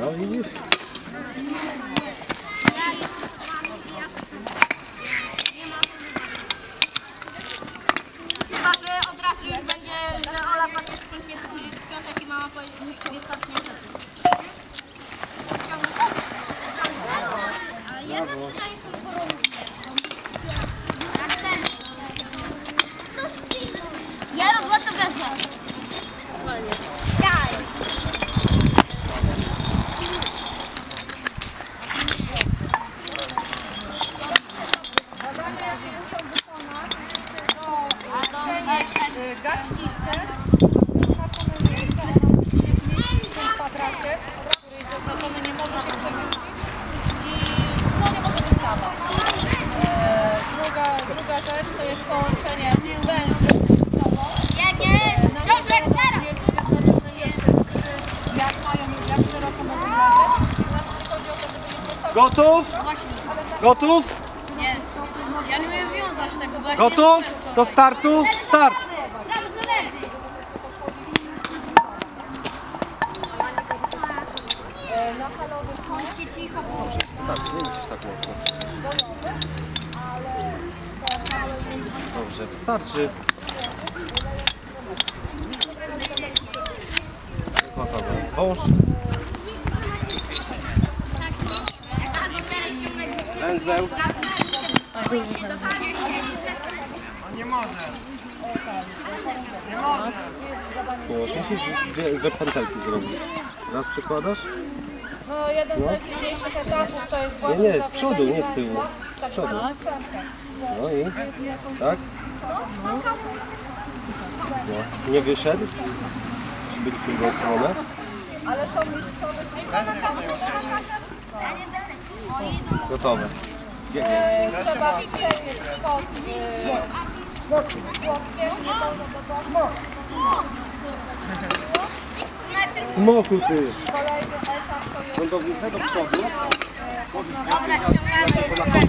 No widzisz? Chyba, że od razu już będzie, że Ola patrzy w klipie, to pójdziesz w piątek i mama powie, jest tak niestety. Ciągnij to? A ja zawsze daję są porównie. Ja rozłączę gazę. Daj. A to też. gaśnicę, zaznaczone miejsce, ono jest mieści w kwadracie, który jest zaznaczony, nie może się przewrócić i no, nie może wystawać. Gotów? Gotów? Nie, ja nie umiem wiązać tego, bo ja się Gotów? Do startu? Start! Prawo z lewej. na halowych Starczy, nie musisz tak mocno. Dobrze, wystarczy. Gotowe. Wąż. Węzeł. Połóż. Musisz dwie, dwie pętelki zrobić. Raz przekładasz? No jeden z najtrudniejszych etapów to jest Nie, właśnie nie, z przodu, nie z tyłu. Tak, Z przodu. następkę. No i tak? No. Nie wyszedł. Musi być w drugą stronę. Ale są liczone Gotowe. trzeba przebiec pod domu. Smoku ty. Lądownicę do przodu. Dobra, ściągamy.